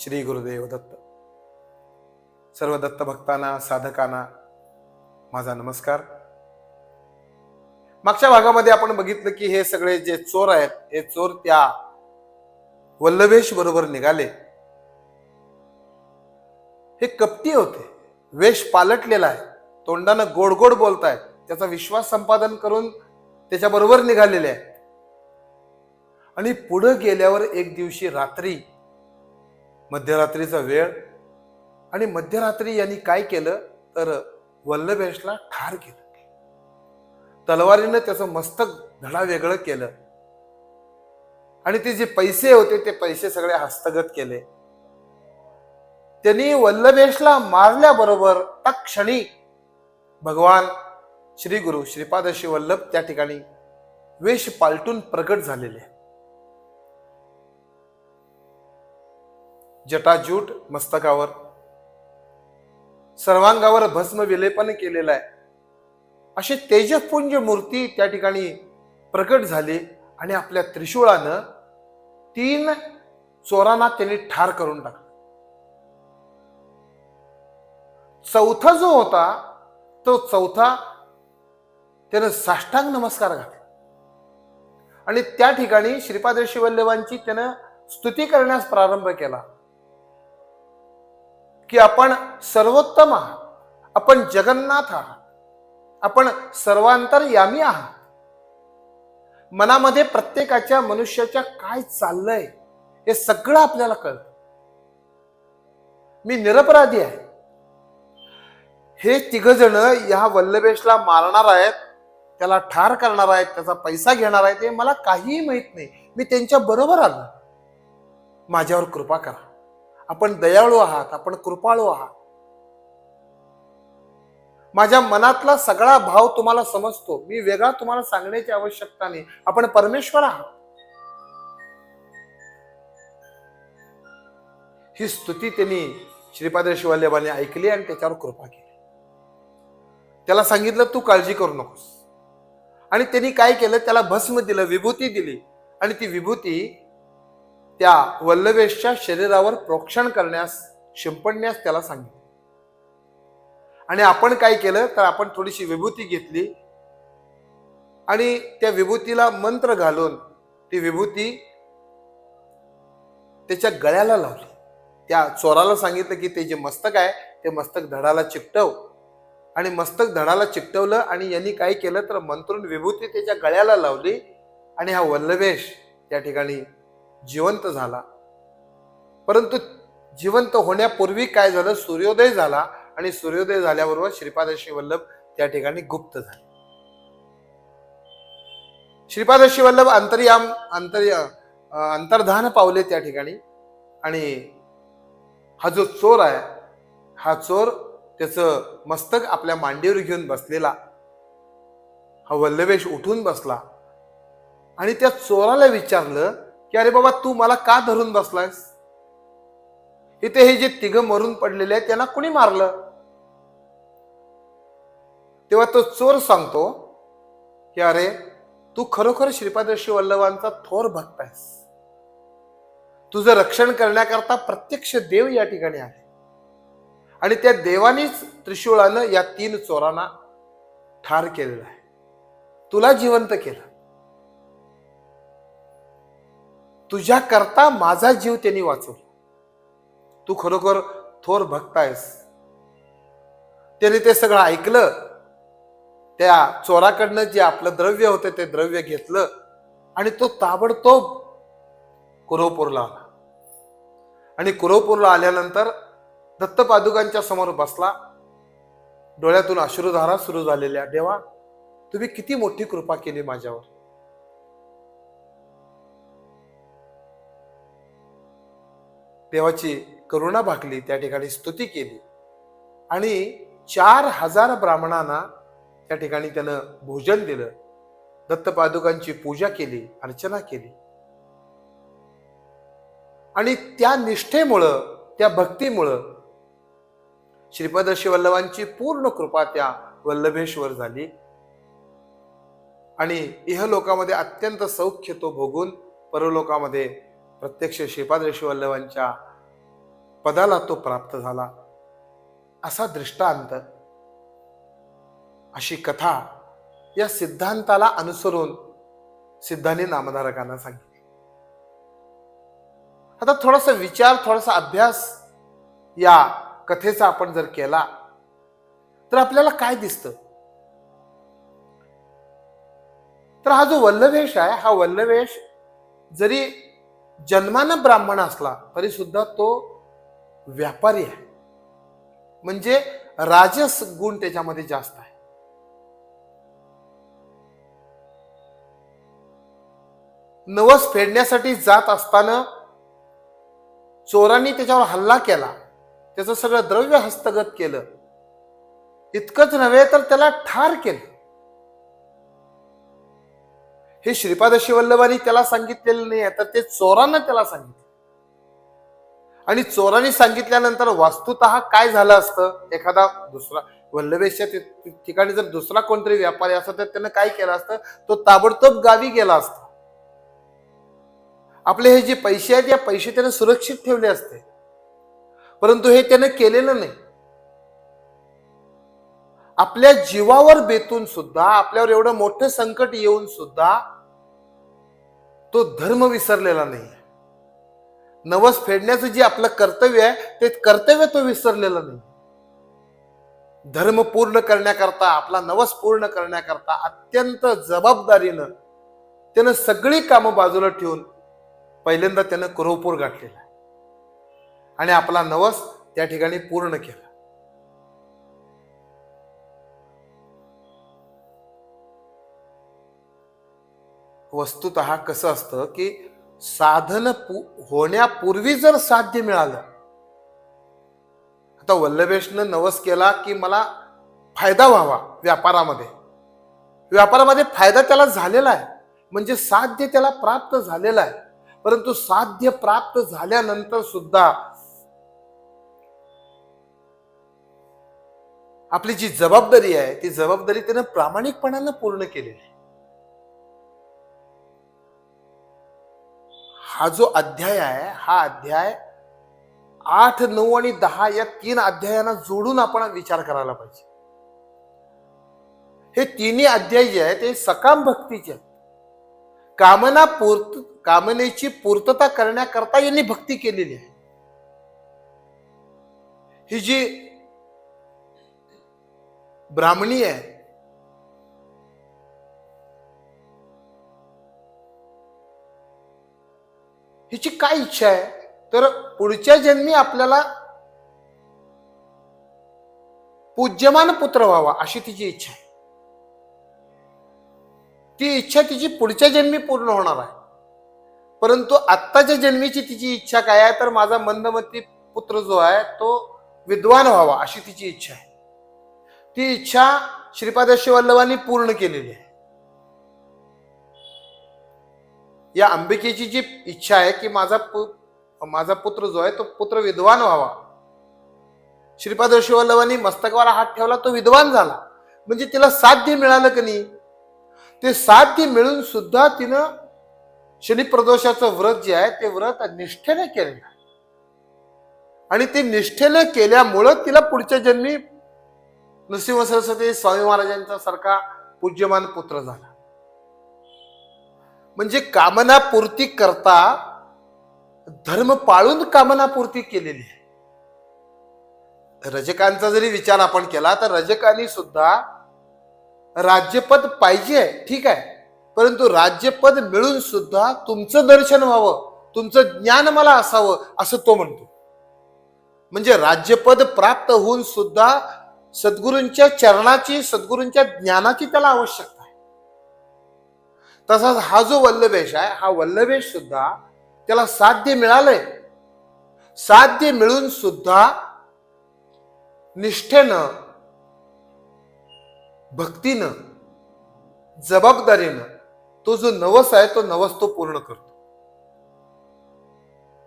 श्री गुरुदेव दत्त. सर्व दत्त भक्तांना साधकांना माझा नमस्कार. मागच्या भागामध्ये आपण बघितलं की हे सगळे जे चोर आहेत हे चोर त्या वल्लभेश बरोबर निघाले. हे कपटी होते. वेश पालटलेला आहे. तोंडानं गोड गोड बोलतायत. त्याचा विश्वास संपादन करून त्याच्याबरोबर निघालेले आहेत. आणि पुढं गेल्यावर एक दिवशी रात्री मध्यरात्रीचा वेळ. आणि मध्यरात्री यांनी काय केलं? तर वल्लभेशला ठार केलं. तलवारीनं त्याचं मस्तक धडा वेगळं केलं. आणि ते जे पैसे होते ते पैसे सगळे हस्तगत केले. त्यांनी वल्लभेशला मारल्याबरोबर तक्षणी भगवान श्री गुरु श्रीपाद श्री वल्लभ त्या ठिकाणी वेश पालटून प्रकट झालेले. जटाजूट मस्तकावर. सर्वांगावर भस्म विलेपन केलेलं आहे. अशी तेजपुंज मूर्ती त्या ठिकाणी प्रकट झाली आणि आपल्या त्रिशूळानं तीन चोरांना त्यांनी ठार करून टाकलं. चौथा जो होता तो चौथा त्यानं साष्टांग नमस्कार घातला. आणि त्या ठिकाणी श्रीपाद शिवल्लभांची त्यानं स्तुती करण्यास प्रारंभ केला. की आपण सर्वोत्तम आहात. आपण जगन्नाथ आहात. आपण सर्वांतरयामी आहात. मनामध्ये प्रत्येकाच्या मनुष्याच्या काय चाललंय हे सगळं आपल्याला कळतं. मी निरपराधी आहे. हे तिघ जण या वल्लभेशला मारणार आहेत त्याला ठार करणार आहेत त्याचा पैसा घेणार आहेत हे मला काहीही माहीत नाही. मी त्यांच्या बरोबर आलो. माझ्यावर कृपा करा. आपण दयाळू आहात आपण कृपाळू आहात. माझ्या मनातला सगळा भाव तुम्हाला समजतो. मी वेगळा तुम्हाला सांगण्याची आवश्यकता नाही. आपण परमेश्वर आहात. ही स्तुती त्यांनी श्रीपाद शिवाल्यबाने ऐकली आणि त्याच्यावर कृपा केली. त्याला सांगितलं तू काळजी करू नकोस. आणि त्यांनी काय केलं? त्याला भस्म दिलं विभूती दिली. आणि ती विभूती त्या वल्लवेशच्या शरीरावर प्रोक्षण करण्यास शिंपडण्यास त्याला सांगितलं. आणि आपण काय केलं तर आपण थोडीशी विभूती घेतली. आणि त्या विभूतीला मंत्र घालून ती विभूती त्याच्या गळ्याला लावली. त्या चोराला सांगितलं की ते जे मस्तक आहे ते मस्तक धडाला चिकटव. आणि मस्तक धडाला चिकटवलं आणि यांनी काय केलं तर मंत्रून विभूती त्याच्या गळ्याला लावली. आणि हा वल्लवेश त्या ठिकाणी जिवंत झाला. परंतु जिवंत होण्यापूर्वी काय झालं? सूर्योदय झाला आणि सूर्योदय झाल्याबरोबर श्रीपादशी वल्लभ त्या ठिकाणी गुप्त झाले. श्रीपादशी वल्लभ अंतर्याम अंतर अंतर्धान पावले त्या ठिकाणी आणि हा जो चोर आहे हा चोर त्याचं मस्तक आपल्या मांडीवर घेऊन बसलेला. हा वल्लवेश उठून बसला आणि त्या चोराला विचारलं की अरे बाबा तू मला का धरून बसलायस? इथे हे जे तिघ मरून पडलेले आहेत त्यांना कुणी मारलं? तेव्हा तो चोर सांगतो की अरे तू खरोखर श्रीपादशी वल्लभांचा थोर भक्त आहेस. तुझं रक्षण करण्याकरता प्रत्यक्ष देव या ठिकाणी आहे. आणि त्या देवानीच त्रिशूळानं या तीन चोरांना ठार केलेलं आहे. तुला जिवंत केलं. तुझ्याकरता माझा जीव त्यांनी वाचवला तू खरोखर थोर भक्त आहेस. त्याने ते सगळं ऐकलं. त्या चोराकडनं जे आपलं द्रव्य होतं ते द्रव्य घेतलं आणि तो ताबडतोब कुरवपूरला आला. आणि कुरवपूरला आल्यानंतर दत्तपादुकांच्या समोर बसला. डोळ्यातून अश्रुधारा सुरू झालेल्या देवा तुम्ही किती मोठी कृपा केली माझ्यावर. देवाची करुणा भागली त्या ठिकाणी स्तुती केली. आणि चार हजार ब्राह्मणांना त्या ठिकाणी त्यानं भोजन दिलं. दत्तपादुकांची पूजा केली अर्चना केली. आणि त्या निष्ठेमुळं त्या भक्तीमुळं श्रीपद शिवल्लभांची पूर्ण कृपा त्या वल्लभेश्वर झाली. आणि इहलोकामध्ये अत्यंत सौख्य तो भोगून परलोकामध्ये प्रत्यक्ष श्रीपाद वल्लभांच्या पदाला तो प्राप्त झाला. असा दृष्टांत अशी कथा या सिद्धांताला अनुसरून सिद्धांनी नामधारकांना सांगितले. आता थोडासा विचार थोडासा अभ्यास या कथेचा आपण जर केला तर आपल्याला काय दिसतं? तर हा जो वल्लवेश आहे हा वल्लवेश जरी जन्मानं ब्राह्मण असला तरी सुद्धा तो व्यापारी आहे. म्हणजे राजस गुण त्याच्यामध्ये जास्त आहे. नवस फेडण्यासाठी जात असताना चोरांनी त्याच्यावर हल्ला केला त्याचं सगळं द्रव्य हस्तगत केलं. इतकंच नव्हे तर त्याला ठार केलं. हे श्रीपादशी वल्लभांनी त्याला सांगितलेलं नाही आहे तर ते चोरांना त्याला सांगितलं. आणि चोरांनी सांगितल्यानंतर वास्तुत काय झालं असतं? एखादा दुसरा वल्लभेशच्या ठिकाणी जर दुसरा कोणतरी व्यापारी असता तर त्यानं काय केलं असतं? तो ताबडतोब गावी गेला असता. आपले हे जे पैसे आहेत या पैसे त्यानं सुरक्षित ठेवले असते. परंतु हे त्यानं केलेलं नाही. आपल्या जीवावर बेतून सुद्धा आपल्यावर एवढं मोठं संकट येऊन सुद्धा तो धर्म विसरलेला नाही नवस फेडण्याचं जे आपलं कर्तव्य आहे ते कर्तव्य तो विसरलेला नाही धर्म पूर्ण करण्याकरता आपला नवस पूर्ण करण्याकरता अत्यंत जबाबदारीनं त्यानं सगळी कामं बाजूला ठेवून पहिल्यांदा त्यानं कुरवपूर गाठलेला आणि आपला नवस त्या ठिकाणी पूर्ण केला. वस्तुत कसं असतं की साधन पू- होण्यापूर्वी जर साध्य मिळालं. आता वल्लभेशनं नवस केला की मला फायदा व्हावा व्यापारामध्ये. व्यापारामध्ये फायदा त्याला झालेला आहे. म्हणजे साध्य त्याला प्राप्त झालेला आहे. परंतु साध्य प्राप्त झाल्यानंतर सुद्धा आपली जी जबाबदारी आहे ती जबाबदारी त्यानं प्रामाणिकपणानं पूर्ण केलेली आहे. हा जो अध्याय आहे हा अध्याय आठ नऊ आणि दहा या तीन अध्यायांना जोडून आपण विचार करायला पाहिजे. हे तिन्ही अध्याय जे आहेत ते सकाम भक्तीचे आहेत. कामना पूर्त कामनेची पूर्तता करण्याकरता यांनी भक्ती केलेली आहे. ही जी ब्राह्मणी आहे हिची काय इच्छा आहे? तर पुढच्या जन्मी आपल्याला पूज्यमान पुत्र व्हावा अशी तिची इच्छा आहे. ती इच्छा तिची पुढच्या जन्मी पूर्ण होणार आहे. परंतु आत्ताच्या जन्मीची तिची इच्छा काय आहे? तर माझा मंदमती पुत्र जो आहे तो विद्वान व्हावा अशी तिची इच्छा आहे. ती इच्छा श्रीपाद वल्लभांनी पूर्ण केलेली आहे. या अंबिकेची जी इच्छा आहे की माझा पु माझा पुत्र जो आहे तो पुत्र विद्वान व्हावा. श्रीपाद शिवल्लभांनी मस्तकावर हात ठेवला तो विद्वान झाला. म्हणजे तिला साध्य मिळालं की नाही? ते साध्य मिळून सुद्धा तिनं शनिप्रदोषाचं व्रत जे आहे ते व्रत निष्ठेने केलेलं आहे. आणि ते निष्ठेने केल्यामुळं तिला पुढच्या जन्मी नृसिंह सरस्वती स्वामी महाराजांचा सारखा पूज्यमान पुत्र झाला. म्हणजे कामना पूर्ती करता धर्म पाळून कामना पूर्ती केलेली आहे. रजकांचा जरी विचार आपण केला तर रजकांनी सुद्धा राज्यपद पाहिजे ठीक आहे. परंतु राज्यपद मिळून सुद्धा तुमचं दर्शन व्हावं तुमचं ज्ञान मला असावं असं तो म्हणतो. म्हणजे राज्यपद प्राप्त होऊन सुद्धा सद्गुरूंच्या चरणाची सद्गुरूंच्या ज्ञानाची त्याला आवश्यकता तसाच हा जो वल्लभेश आहे हा वल्लभेश सुद्धा त्याला साध्य मिळालंय. साध्य मिळून सुद्धा निष्ठेनं भक्तीनं जबाबदारीनं तो जो नवस आहे तो नवस तो पूर्ण करतो.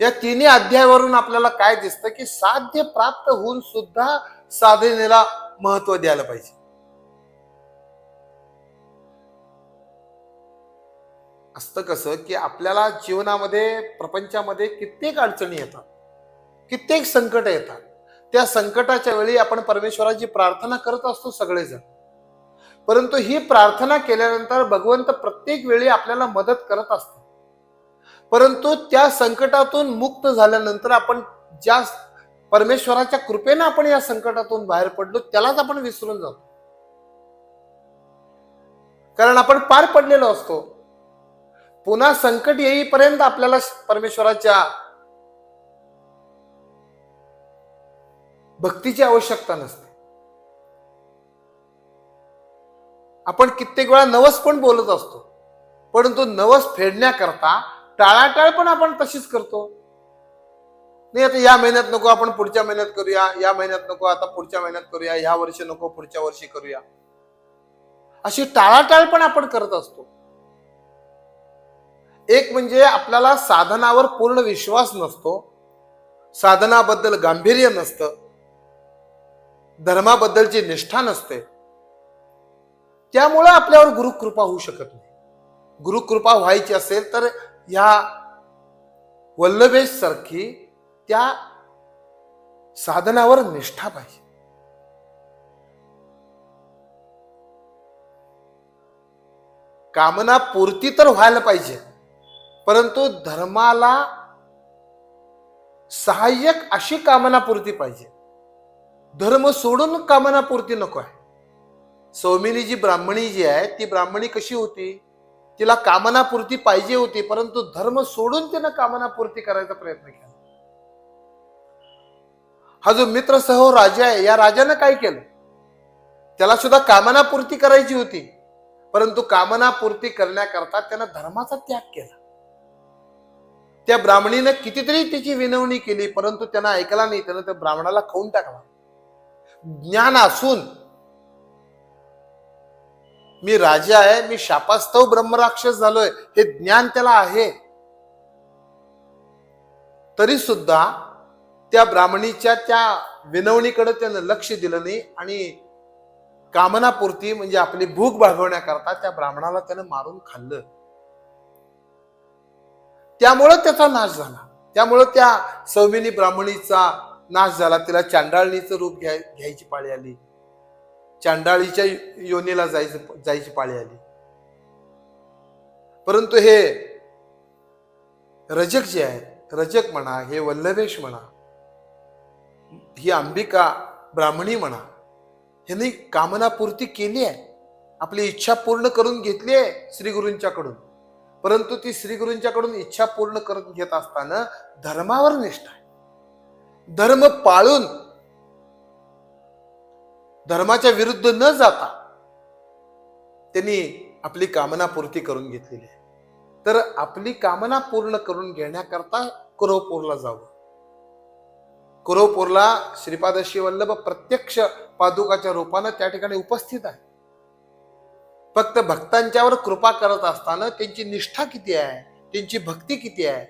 या तिन्ही अध्यायावरून आपल्याला काय दिसतं की साध्य प्राप्त होऊन सुद्धा साधनेला महत्त्व द्यायला पाहिजे. असतं कसं की आपल्याला जीवनामध्ये प्रपंचामध्ये कित्येक अडचणी येतात. कित्येक संकट येतात. त्या संकटाच्या वेळी आपण परमेश्वराची प्रार्थना करत असतो सगळेजण. परंतु ही प्रार्थना केल्यानंतर भगवंत प्रत्येक वेळी आपल्याला मदत करत असतो परंतु त्या संकटातून मुक्त झाल्यानंतर आपण ज्या परमेश्वराच्या कृपेनं आपण या संकटातून बाहेर पडलो त्यालाच आपण विसरून जातो. कारण आपण पार पडलेलो असतो. पुन्हा संकट येईपर्यंत आपल्याला परमेश्वराच्या भक्तीची आवश्यकता नसते. आपण कित्येक वेळा नवस पण बोलत असतो. परंतु नवस फेडण्याकरता टाळाटाळ पण आपण तशीच करतो. नाही आता या महिन्यात नको आपण पुढच्या महिन्यात करूया. या महिन्यात नको आता पुढच्या महिन्यात करूया. या वर्षी नको पुढच्या वर्षी करूया. अशी टाळाटाळ पण आपण करत असतो. एक म्हणजे आपल्याला साधनावर पूर्ण विश्वास नसतो. साधनाबद्दल गांभीर्य नसतं. धर्माबद्दलची निष्ठा नसते. त्यामुळे आपल्यावर गुरुकृपा होऊ शकत नाही. गुरुकृपा व्हायची असेल तर ह्या वल्लभेश सारखी त्या साधनावर निष्ठा पाहिजे. कामना पूर्ती तर व्हायला पाहिजे. परंतु धर्माला सहाय्यक अशी कामनापूर्ती पाहिजे. धर्म सोडून कामनापूर्ती नको आहे. सौमिनी जी ब्राह्मणी जी आहे ती ब्राह्मणी कशी होती? तिला कामनापूर्ती पाहिजे होती परंतु धर्म सोडून तिनं कामनापूर्ती करायचा प्रयत्न केला. हा जो मित्र सह राजा आहे या राजानं काय केलं? त्याला सुद्धा कामनापूर्ती करायची होती परंतु कामनापूर्ती करण्याकरता त्यानं धर्माचा त्याग केला. त्या ब्राह्मणीनं कितीतरी त्याची विनवणी केली परंतु त्यांना ऐकला नाही त्यानं त्या ब्राह्मणाला खाऊन टाकला. ज्ञान असून मी राजा आहे मी शापास्तव ब्रह्मराक्षस झालोय हे ज्ञान त्याला आहे. तरी सुद्धा त्या ब्राह्मणीच्या त्या विनवणीकडे त्यानं लक्ष दिलं नाही आणि कामनापुरती म्हणजे आपली भूक भागवण्याकरता त्या ब्राह्मणाला त्यानं मारून खाल्लं. त्यामुळं त्याचा नाश झाला. त्यामुळं त्या सौमिनी ब्राह्मणीचा नाश झाला. तिला चांडाळणीचं रूप घ्याय घ्यायची पाळी आली. चांडाळीच्या योनीला जायचं जायची पाळी आली. परंतु हे रजक जे आहे रजक म्हणा हे वल्लभेश म्हणा ही अंबिका ब्राह्मणी म्हणा ह्यांनी कामनापूर्ती केली आहे. आपली इच्छा पूर्ण करून घेतली आहे श्री गुरूंच्याकडून परंतु ती श्रीगुरूंच्याकडून इच्छा पूर्ण करून घेत असताना धर्मावर निष्ठा आहे. धर्म पाळून धर्माच्या विरुद्ध न जाता त्यांनी आपली कामना पूर्ती करून घेतलेली आहे. तर आपली कामना पूर्ण करून घेण्याकरता कुरवपूरला जावं. कुरवपूरला श्रीपाद वल्लभ प्रत्यक्ष पादुकाच्या रूपानं त्या ठिकाणी उपस्थित आहे फक्त भक्तांच्यावर कृपा करत असताना त्यांची निष्ठा किती आहे? त्यांची भक्ती किती आहे?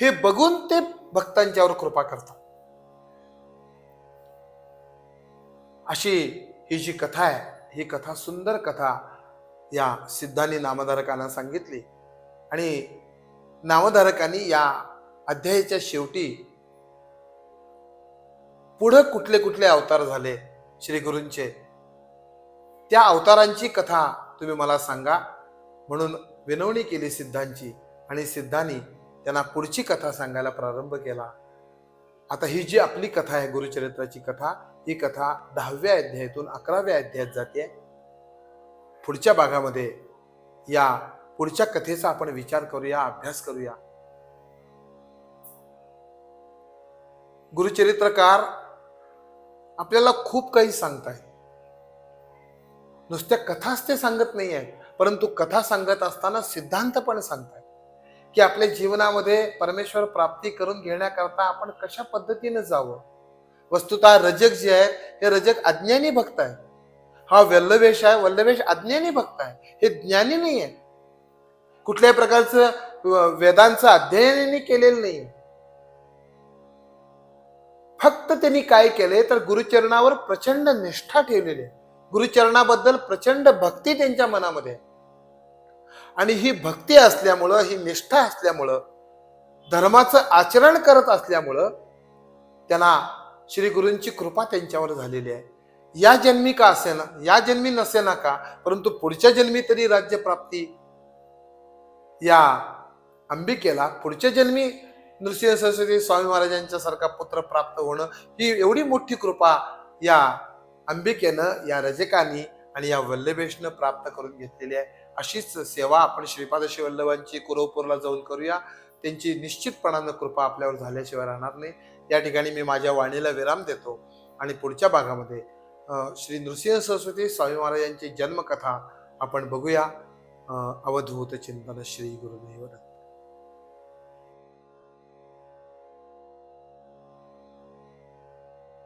हे बघून ते भक्तांच्यावर कृपा करतात. अशी ही जी कथा आहे ही कथा सुंदर कथा या सिद्धांनी नामधारकांना सांगितली. आणि नामधारकांनी या अध्यायाच्या शेवटी पुढं कुठले कुठले अवतार झाले श्री गुरूंचे? त्या अवतारांची कथा तुम्ही मला सांगा. म्हणून विनवणी केली सिद्धांची आणि सिद्धांनी त्यांना पुढची कथा सांगायला प्रारंभ केला. आता ही जी आपली कथा आहे गुरुचरित्राची कथा ही कथा दहाव्या अध्यायातून अकराव्या अध्यायात जाते. पुढच्या भागामध्ये या पुढच्या कथेचा आपण विचार करूया अभ्यास करूया. गुरुचरित्रकार आपल्याला खूप काही सांगतायत. नुसत्या कथाच ते सांगत नाही आहेत परंतु कथा सांगत असताना सिद्धांत पण सांगतात की आपल्या जीवनामध्ये परमेश्वर प्राप्ती करून घेण्याकरता आपण कशा पद्धतीने जावं? वस्तुतः रजक जे आहेत हे रजक अज्ञानी भक्त आहे हा वल्लवेश आहे वल्लवेश अज्ञानी भक्त आहे हे ज्ञानी नाही आहे कुठल्याही प्रकारचं वेदांचं अध्ययन केलेलं नाही फक्त त्यांनी काय केले तर गुरुचरणावर प्रचंड निष्ठा ठेवलेली आहे. गुरुचरणाबद्दल प्रचंड भक्ती त्यांच्या मनामध्ये आणि ही भक्ती असल्यामुळं ही निष्ठा असल्यामुळं धर्माचं आचरण करत असल्यामुळं त्यांना श्री गुरूंची कृपा त्यांच्यावर झालेली आहे. या जन्मी का असेना या जन्मी नसेना का परंतु पुढच्या जन्मी तरी राज्यप्राप्ती या अंबिकेला पुढच्या जन्मी नृसिंह सरस्वती स्वामी महाराजांच्या सारखा पुत्र प्राप्त होणं ही एवढी मोठी कृपा या अंबिकेनं या रजकानी आणि या वल्लभेशनं प्राप्त करून घेतलेली आहे. अशीच सेवा आपण श्रीपादशी वल्लभांची कुरवपूरला जाऊन करूया. त्यांची निश्चितपणानं कृपा आपल्यावर झाल्याशिवाय राहणार नाही. या ठिकाणी मी माझ्या वाणीला विराम देतो आणि पुढच्या भागामध्ये श्री नृसिंह सरस्वती स्वामी महाराजांची जन्मकथा आपण बघूया. अवधूत चिंतन श्री गुरुदेव